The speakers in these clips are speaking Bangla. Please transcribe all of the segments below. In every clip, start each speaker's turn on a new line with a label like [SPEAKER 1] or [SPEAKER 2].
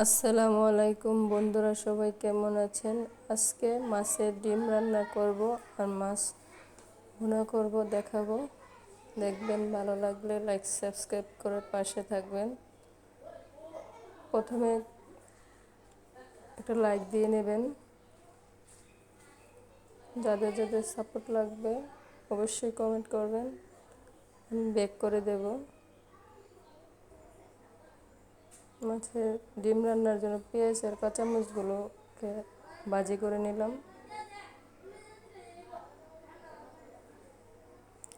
[SPEAKER 1] আসসালামু আলাইকুম বন্ধুরা, সবাই কেমন আছেন? আজকে মাছের ডিম রান্না করব আর মাছ ভুনা করব, দেখাবো। দেখবেন ভালো লাগলে লাইক সাবস্ক্রাইব করে পাশে থাকবেন। প্রথমে একটা লাইক দিয়ে নেবেন। যাদের যাদের সাপোর্ট লাগবে, অবশ্যই কমেন্ট করবেন। আমি বেক করে দেবো। মাছের ডিম রান্নার জন্য পেঁয়াজ আর কাঁচামরিচগুলোকে ভাজি করে নিলাম।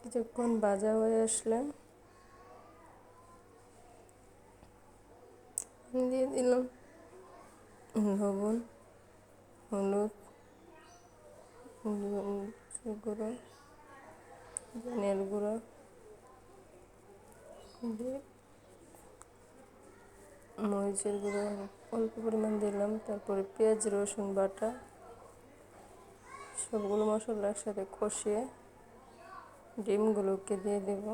[SPEAKER 1] কিছুক্ষণ ভাজা হয়ে আসলে দিয়ে দিলাম লবণ, হলুদ গুঁড়ো ধনের গুঁড়ো দিয়ে মরিচের গুঁড়ো অল্প পরিমাণ দিলাম, তারপরে পেঁয়াজ, রসুন, বাটা, সবগুলো মশলা একসাথে কষিয়ে ডিমগুলোকে দিয়ে দেব।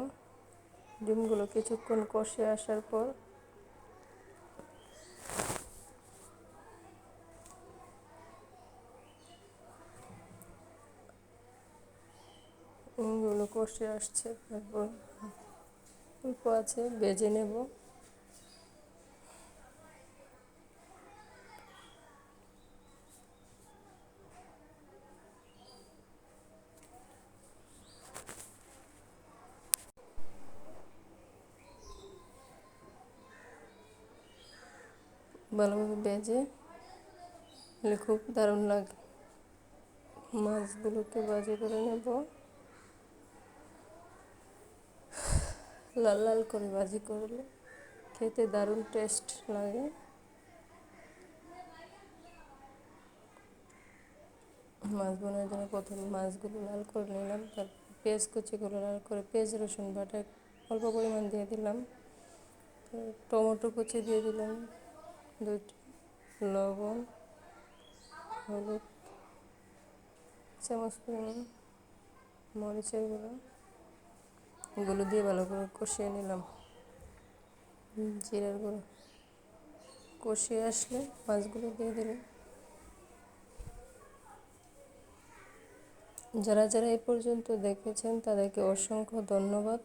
[SPEAKER 1] ডিমগুলো কিছুক্ষণ কষে আসার পর ডিমগুলো কষে আসছে, তারপর অল্প আছে, বেজে নেব। ভালোভাবে বেজে হলে খুব দারুণ লাগে। মাছগুলোকে বাজি করে নেব। লাল লাল করে ভাজি করলে খেতে দারুণ টেস্ট লাগে। মাছ বোনার জন্য প্রথমে মাছগুলো লাল করে নিলাম, তারপর পেঁয়াজ কুচিগুলো লাল করে পেঁয়াজ, রসুন বাটা অল্প পরিমাণ দিয়ে দিলাম। টমেটো কুচি দিয়ে দিলাম। দুইটি লবণ, হলুদ, চামচ পরিমাণ, মরিচের গুঁড়ো এগুলো দিয়ে ভালো করে কষিয়ে নিলাম। জিরার গুঁড়ো। কষিয়ে আসলে মাছগুলো দিয়ে দিলাম। যারা যারা এই পর্যন্ত দেখেছেন তাদেরকে অসংখ্য ধন্যবাদ।